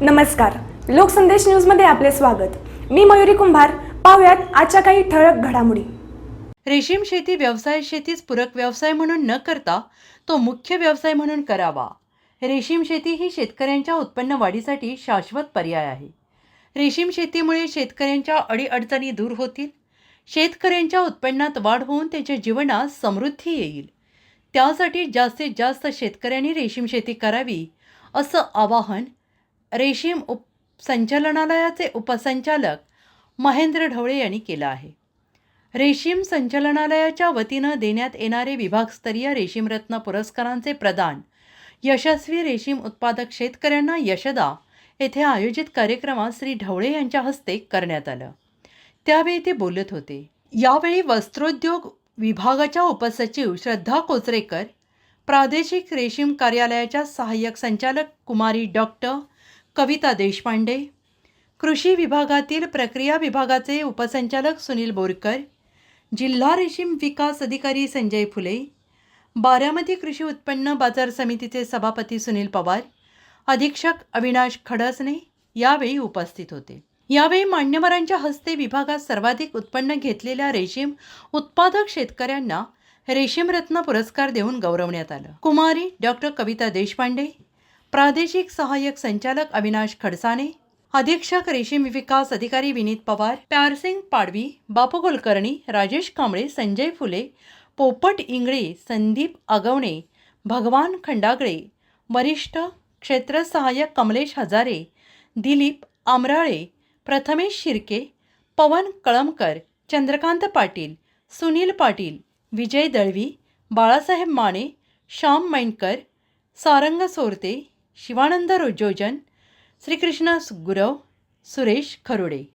नमस्कार. लोकसंदेश न्यूजमध्ये आपले स्वागत. मी मयुरी कुंभार. पाहुयात आजच्या काही ठळक घडामोडी. रेशीम शेती व्यवसाय शेतीच पूरक व्यवसाय म्हणून न करता तो मुख्य व्यवसाय म्हणून करावा. रेशीम शेती ही शेतकऱ्यांच्या उत्पन्न वाढीसाठी शाश्वत पर्याय आहे. रेशीम शेतीमुळे शेतकऱ्यांच्या अडीअडचणी दूर होतील. शेतकऱ्यांच्या उत्पन्नात वाढ होऊन त्यांच्या जीवनात समृद्धी येईल. त्यासाठी जास्तीत जास्त शेतकऱ्यांनी रेशीम शेती करावी असं आवाहन रेशीम उप संचालनालयाचे उपसंचालक महेंद्र ढवळे यांनी केलं आहे. रेशीम संचालनालयाच्या वतीनं देण्यात येणारे विभागस्तरीय रेशीमरत्न पुरस्कारांचे प्रदान यशस्वी रेशीम उत्पादक शेतकऱ्यांना यशदा येथे आयोजित कार्यक्रमात श्री ढवळे यांच्या हस्ते करण्यात आलं. त्यावेळी ते बोलत होते. यावेळी वस्त्रोद्योग विभागाच्या उपसचिव श्रद्धा कोचरेकर प्रादेशिक रेशीम कार्यालयाच्या सहाय्यक संचालक कुमारी डॉक्टर कविता देशपांडे. कृषी विभागातील प्रक्रिया विभागाचे उपसंचालक सुनील बोरकर जिल्हा रेशीम विकास अधिकारी संजय फुले बारामती कृषी उत्पन्न बाजार समितीचे सभापती सुनील पवार अधीक्षक अविनाश खडसने यावेळी उपस्थित होते. यावेळी मान्यवरांच्या हस्ते विभागात सर्वाधिक उत्पन्न घेतलेल्या रेशीम उत्पादक शेतकऱ्यांना रेशीमरत्न पुरस्कार देऊन गौरवण्यात आलं. कुमारी डॉक्टर कविता देशपांडे प्रादेशिक सहाय्यक संचालक अविनाश खडसाने अधीक्षक रेशीम विकास अधिकारी विनीत पवार प्यारसिंग पाडवी बापू कुलकर्णी राजेश कांबळे संजय फुले पोपट इंगळे संदीप आगवणे भगवान खंडागळे वरिष्ठ क्षेत्र सहाय्यक कमलेश हजारे दिलीप आमराळे प्रथमेश शिर्के पवन कळमकर चंद्रकांत पाटील सुनील पाटील विजय दळवी बाळासाहेब माने श्याम मैंडकर सारंग सोरते शिवानंद रोजोजन श्रीकृष्ण गुरव सुरेश खरोडे.